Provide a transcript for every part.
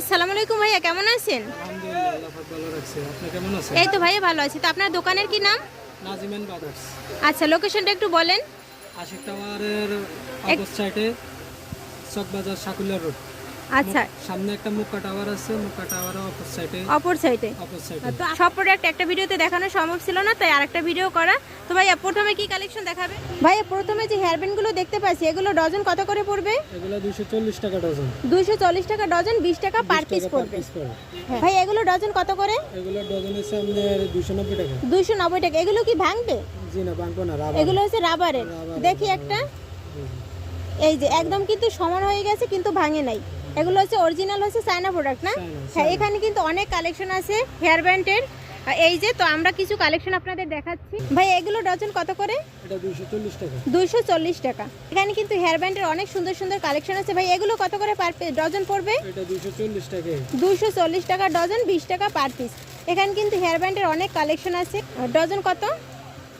আসসালামু আলাইকুম ভাইয়া কেমন আছেন? এই তো ভাইয়া ভালো আছি। তো আপনার দোকানের কি নাম? আচ্ছা লোকেশনটা একটু বলেন। আশিক টাওয়ারের সাইডে চকবাজার রোড আচ্ছা। সামনে একটা মুক্কা টাওয়ার আছে মুক্কা টাওয়ারের অপোজ সাইডে অপর সাইডে তো সব প্রোডাক্ট একটা ভিডিওতে দেখানো সম্ভব ছিল না তাই আরেকটা ভিডিও করা। তো ভাইয়া প্রথমে কি কালেকশন দেখাবে? ভাইয়া প্রথমে যে হেয়ার ব্যান্ডগুলো দেখতে পাচ্ছি এগুলো ডজন কত করে পড়বে? এগুলো দুইশো চল্লিশ টাকা ডজন। দুইশো চল্লিশ টাকা ডজন বিশ টাকা পার পিস পড়বে। হ্যাঁ। ভাই এগুলো ডজন কত করে? এগুলো ডজন দুইশো নব্বই টাকা। দুইশো নব্বই টাকা। এগুলো কি ভাঙবে? জি না বাঙ্কো না রাবার। এগুলো হচ্ছে রাবারের। দেখি একটা। এই যে একদম কিন্তু সমান হয়ে গেছে কিন্তু ভাঙে নাই। এগুলো হচ্ছে অরিজিনাল হচ্ছে চায়না প্রোডাক্ট না? হ্যাঁ এখানে কিন্তু অনেক কালেকশন আছে হেয়ার ব্যান্ডের এই যে তো আমরা কিছু কালেকশন আপনাদের দেখাচ্ছি। ভাই এগুলো ডজন কত করে? দুইশো চল্লিশ টাকা। এখানে কিন্তু হেয়ার ব্যান্ডের অনেক সুন্দর সুন্দর কালেকশন আছে। ভাই এগুলো কত করে পার ডজন পড়বে? দুইশো চল্লিশ টাকা। ডজন বিশ টাকা পার পিস এখানে কিন্তু হেয়ার ব্যান্ডের অনেক কালেকশন আছে। ডজন কত?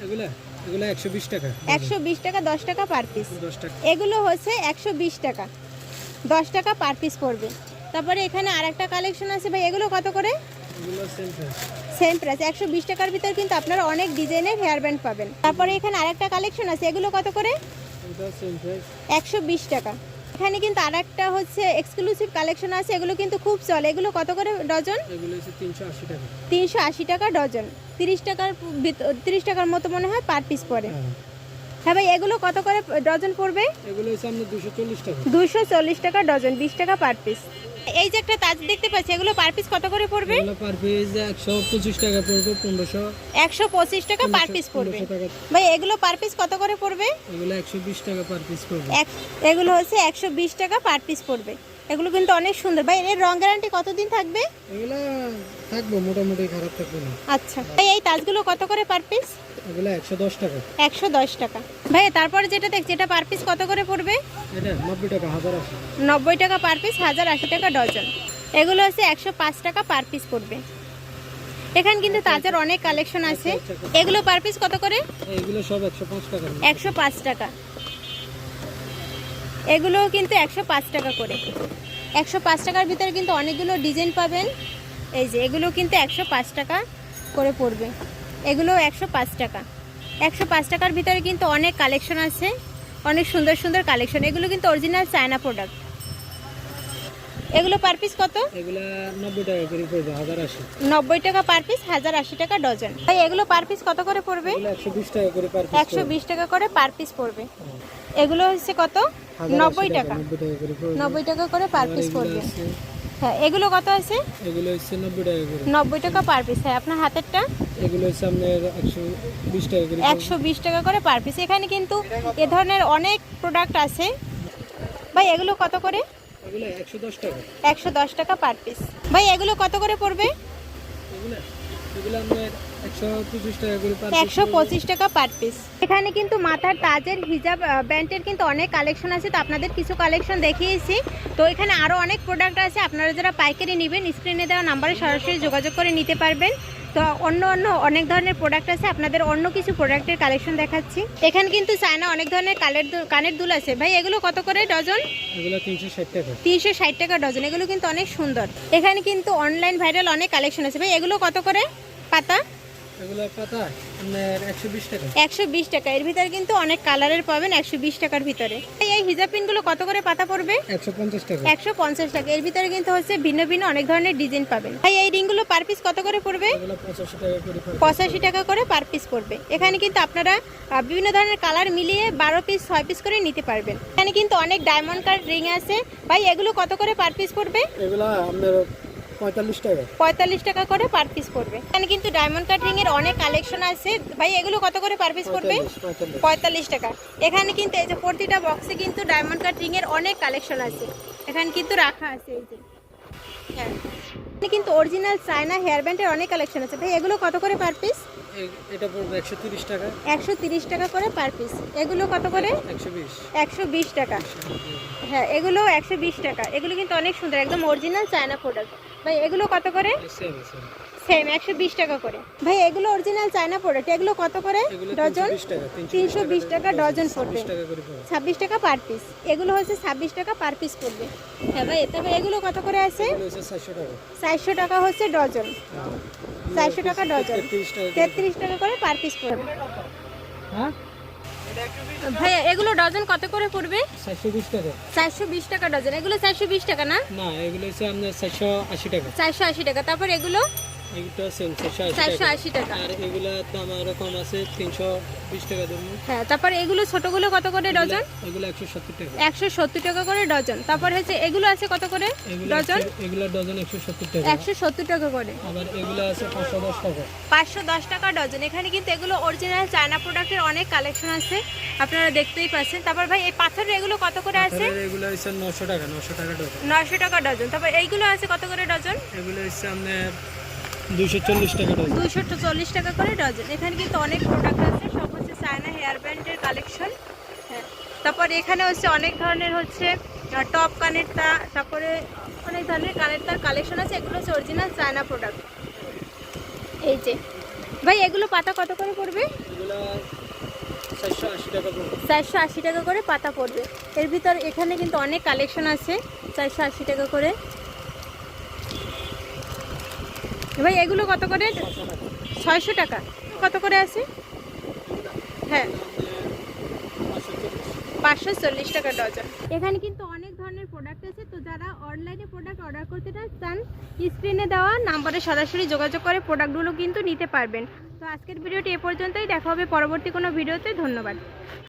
এগুলা এগুলো একশো বিশ টাকা। বিশ টাকা দশ টাকা পার পিস এগুলো হচ্ছে একশো বিশ টাকা। দশ টাকা পার পিস পড়বে। তারপরে এখানে আরেকটা কালেকশন আছে ভাই এগুলো কত করে? সেম প্রাইস একশো বিশ টাকার ভিতর কিন্তু আপনারা অনেক ডিজাইনের হেয়ার ব্যান্ড পাবেন। তারপরে এখানে আরেকটা কালেকশন আছে এগুলো কত করে? একশো বিশ টাকা। এখানে কিন্তু আরেকটা হচ্ছে এক্সক্লুসিভ কালেকশন আছে এগুলো কিন্তু খুব চলে। এগুলো কত করে ডজন? তিনশো আশি টাকা। ডজন। তিরিশ টাকার তিরিশ টাকার মতো মনে হয় পার পিস পড়ে। হ্যাঁ ভাই এগুলো কত করে ডজন পড়বে? এগুলো হচ্ছে আপনার টাকা। টাকা ডজন বিশ টাকা পার পিস। এই যে একটা তাজ দেখতে পাচ্ছি এগুলো পার পিস কত করে পড়বে? এগুলো পার পিস একশো পঁচিশ টাকা পড়বে পনেরোশো। একশো পঁচিশ টাকা পার পিস পড়বে। ভাই এগুলো পার পিস কত করে পড়বে? এগুলো একশো বিশ টাকা পার পিস পড়বে। এগুলো হচ্ছে একশো বিশ টাকা পার পিস পড়বে। এগুলো কিন্তু অনেক সুন্দর। ভাই এর রং গ্যারান্টি কতদিন থাকবে? এগুলো থাকব মোটামুটি খারাপ থাকবে না। আচ্ছা। ভাই এই তাজগুলো কত করে পার পিস এগুলো একশো দশ টাকা। একশো দশ টাকা। ভাই তারপরে যেটা দেখ যেটা পার পিস কত করে পড়বে? এটা নব্বই টাকা হাজার আশি। নব্বই টাকা পার পিস হাজার আশি টাকা ডজন এগুলো হচ্ছে একশো পাঁচ টাকা পার পিস পড়বে। এখানে কিন্তু তাজার অনেক কালেকশন আছে। এগুলো পার পিস কত করে? এগুলো সব একশো পাঁচ টাকা। একশো পাঁচ টাকা। এগুলো কিন্তু একশো পাঁচ টাকা করে। একশো পাঁচ টাকার ভিতরে কিন্তু অনেকগুলো ডিজাইন পাবেন। এই যে, এগুলো কিন্তু একশো পাঁচ টাকা করে পড়বে। এগুলো একশো পাঁচ টাকা। একশো পাঁচ টাকার ভিতরে কিন্তু অনেক কালেকশন আছে। অনেক সুন্দর সুন্দর কালেকশন এগুলো কিন্তু অরিজিনাল চায়না প্রোডাক্ট এগুলো পার পিস কত? এগুলো নব্বই টাকা করে পড়বে হাজার আশি। নব্বই টাকা পার পিস হাজার আশি টাকা ডজন ভাই এগুলো পার পিস কত করে পড়বে? এগুলো একশো বিশ টাকা করে পার পিস একশো বিশ টাকা করে পার পিস পড়বে। এগুলো হচ্ছে কত? নব্বই টাকা নব্বই টাকা করে পার পিস পড়বে। হ্যাঁ এগুলো কত আছে? এগুলো হচ্ছে নব্বই টাকা করে। নব্বই টাকা পার পিস হ্যাঁ আপনার হাতেরটা? এগুলো হচ্ছে আপনার একশো বিশ টাকা করে পড়বে। একশো বিশ টাকা করে পার পিস এখানে কিন্তু এ ধরনের অনেক প্রোডাক্ট আছে। ভাই এগুলো কত করে? একশো দশ টাকা। Per piece. ভাই এগুলো কত করে পড়বে? একশো পঁচিশ টাকা পার পিস। এখানে কিন্তু মাথার তাজের হিজাব ব্যান্ডের কিন্তু অনেক কালেকশন আছে তো আপনাদের কিছু কালেকশন দেখিয়েছি। তো এখানে আরও অনেক প্রোডাক্ট আছে আপনারা যারা পাইকারি নেবেন স্ক্রিনে দেওয়া নাম্বারে সরাসরি যোগাযোগ করে নিতে পারবেন। তো অন্য অন্য অনেক ধরনের প্রোডাক্ট আছে আপনাদের অন্য কিছু প্রোডাক্টের কালেকশন দেখাচ্ছি। এখানে কিন্তু চায়না অনেক ধরনের কালের কানের দুল আছে। ভাই এগুলো কত করে ডজন? এগুলো তিনশো ষাট টাকা তিনশো ষাট টাকা ডজন এগুলো কিন্তু অনেক সুন্দর। এখানে কিন্তু অনলাইন ভাইরাল অনেক কালেকশন আছে। ভাই এগুলো কত করে? পাতা? এগুলো পাতা আপনার টাকা। এর ভিতরে কিন্তু অনেক কালারের পাবেন একশো বিশ টাকার ভিতরে। এই হিজাব পিনগুলো কত করে পাতা পড়বে? একশো পঞ্চাশ টাকা। একশো পঞ্চাশ টাকা। এর ভিতরে কিন্তু হচ্ছে ভিন্ন ভিন্ন অনেক ধরনের ডিজাইন পাবেন। ভাই এই রিংগুলো পার পিস কত করে পড়বে? এগুলো পঁচাশি টাকা করে পড়বে। পঁচাশি টাকা করে পার পিস পড়বে। এখানে কিন্তু আপনারা বিভিন্ন ধরনের কালার মিলিয়ে বারো পিস ছয় পিস করে নিতে পারবেন। এখানে কিন্তু অনেক ডায়মন্ড কার্ড রিং আছে। ভাই এগুলো কত করে পার পিস পড়বে? এগুলো আপনার পঁয়তাল্লিশ টাকা? পঁয়তাল্লিশ টাকা করে পার পিস পড়বে। এখানে কিন্তু ডায়মন্ড কাট এর অনেক কালেকশন আছে। ভাই এগুলো কত করে পার পিস পড়বে? পঁয়তাল্লিশ টাকা। এখানে কিন্তু এই যে প্রতিটা বক্সে কিন্তু ডায়মন্ড কাট এর অনেক কালেকশন আছে। এখানে কিন্তু রাখা আছে এই যে। হ্যাঁ। কিন্তু অরিজিনাল চায়না হেয়ার ব্যান্ডের অনেক কালেকশন আছে। ভাই এগুলো কত করে পার পিস এটা পড়বে একশো তিরিশ টাকা। একশো তিরিশ টাকা করে পার পিস এগুলো কত করে? একশো বিশ। একশো বিশ টাকা। হ্যাঁ এগুলো একশো বিশ টাকা। এগুলো কিন্তু অনেক সুন্দর একদম অরিজিনাল চায়না প্রোডাক্ট ভাই এগুলো কত করে? সেম একশো বিশ টাকা করে। ভাই এগুলো অরিজিনাল চায়না প্রোডাক্ট এগুলো কত করে? ডজন? 320 টাকা, 320 তিনশো বিশ টাকা ডজন পড়বে। 20 টাকা করে পড়ে ছাব্বিশ টাকা পার পিস এগুলো হচ্ছে ছাব্বিশ টাকা পার পিস পড়বে। হ্যাঁ ভাই তবে এগুলো কত করে আছে? এগুলো হচ্ছে 400 টাকা। চারশো টাকা হচ্ছে ডজন। চারশো টাকা ডজন। 33 তেত্রিশ টাকা করে পার পিস পড়বে। হ্যাঁ? ভাই এগুলো ডজন কত করে পড়বে? 420 টাকা। চারশো বিশ টাকা ডজন। এগুলো চারশো বিশ টাকা না? না এগুলো হচ্ছে আপনার 480 টাকা। চারশো আশি টাকা। তারপর এগুলো? এগুলো সেম 480 টাকা। আর এগুলা দাম আছে 320 টাকা ধরুন। হ্যাঁ তারপর এগুলো ছোটগুলো কত করে ডজন? এগুলো 170 টাকা। একশো সত্তর টাকা করে ডজন। তারপর হচ্ছে এগুলো আছে কত করে ডজন? এগুলো ডজন 170 টাকা। করে। আবার এগুলো আছে 510 টাকা। ডজন। এখানে কিন্তু এগুলো অরিজিনাল চায়না প্রোডাক্টের অনেক কালেকশন আছে। আপনারা দেখতেই পাচ্ছেন। তারপর ভাই এই পাথরের এগুলো কত করে আছে? এগুলো হচ্ছে 900 টাকা 900 টাকা ডজন। নশো টাকা ডজন। তারপর এইগুলো আছে কত করে ডজন? এগুলো হচ্ছে আপনার 240 টাকা ডজন। দুশো চল্লিশ টাকা করে ডজন। এখানে কিন্তু অনেক প্রোডাক্ট আছে। সব হচ্ছে চায়না হেয়ার ব্যান্ডের কালেকশন হ্যাঁ। তারপর এখানে হচ্ছে অনেক ধরনের হচ্ছে টপ কানের তার তারপরে অনেক ধরনের কানের তার কালেকশন আছে। এগুলো হচ্ছে অরিজিনাল চায়না প্রোডাক্ট এই যে। ভাই এগুলো পাতা কত করে পড়বে? এগুলো 480 টাকা পড়বে চারশো আশি টাকা করে পাতা পড়বে। এর ভিতর এখানে কিন্তু অনেক কালেকশন আছে। চারশো আশি টাকা করে। ভাই, এগুলো কত করে? ছয়শো টাকা। কত করে আছে? হ্যাঁ। পাঁচশো চল্লিশ টাকা ডজন। এখানে কিন্তু অনেক ধরনের প্রোডাক্ট আছে। তো যারা অনলাইনে প্রোডাক্ট অর্ডার করতে চান স্ক্রিনে দেওয়া নাম্বারে সরাসরি যোগাযোগ করে প্রোডাক্টগুলো কিন্তু নিতে পারবেন। তো আজকের ভিডিওটি এ পর্যন্তই। দেখা হবে পরবর্তী কোনো ভিডিওতে। ধন্যবাদ।